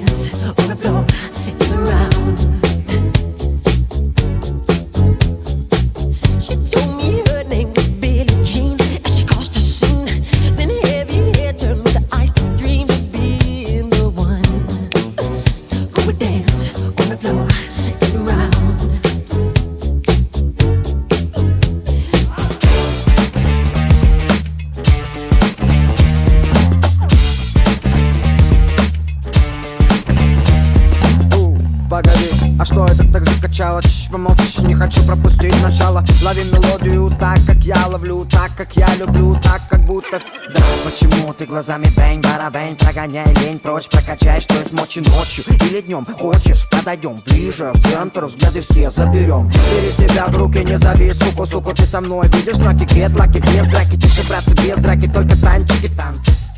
dance on the floor in the round. She told me her name was Billie Jean she scene. Then heavy hair turned with eyes of being the one who would dance on the floor. Помолчишь, помолчишь Не хочу пропустить начало. Лови мелодию так, как я ловлю Так, как я люблю, так, как будто Да, почему ты глазами бэнь, барабэнь Прогоняй лень? Прочь, прокачай, что есть мочи ночью Или днем. Хочешь, подойдем ближе В центр взгляды все заберем. Бери себя в руки, не зови суку, суку Ты со мной видишь знаки, гет, лаки Без драки, тише, братцы, без драки Только танчики, танцы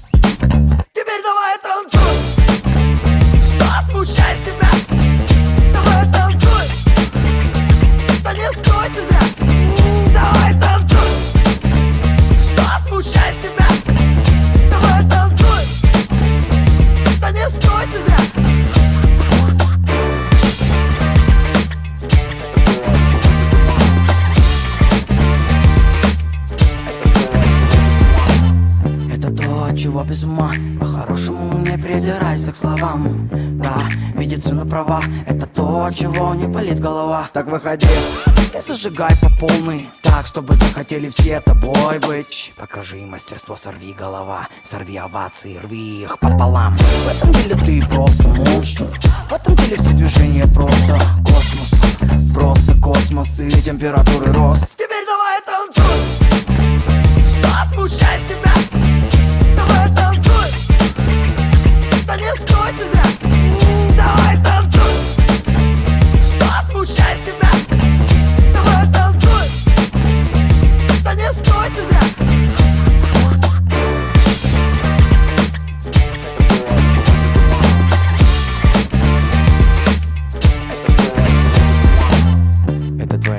без ума. По-хорошему не придирайся к словам. Да, медицина права. Это то, от чего не болит голова. Так выходи и зажигай по полной. Так, чтобы захотели все тобой быть. Покажи мастерство, сорви голова. Сорви овации, рви их пополам. В этом деле ты просто монстр. В этом деле все движения просто Космос, просто космос и температуры рост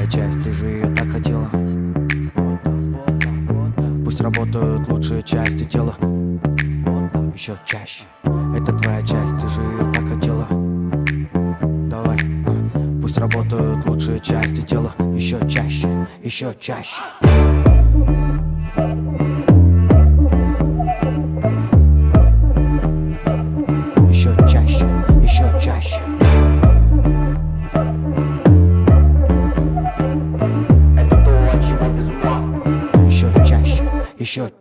часть, ты же ее так хотела. Пусть работают лучшие части тела. Еще чаще. Это твоя часть, ты же ее так хотела Давай, пусть работают лучшие части тела. Еще чаще, еще чаще еще.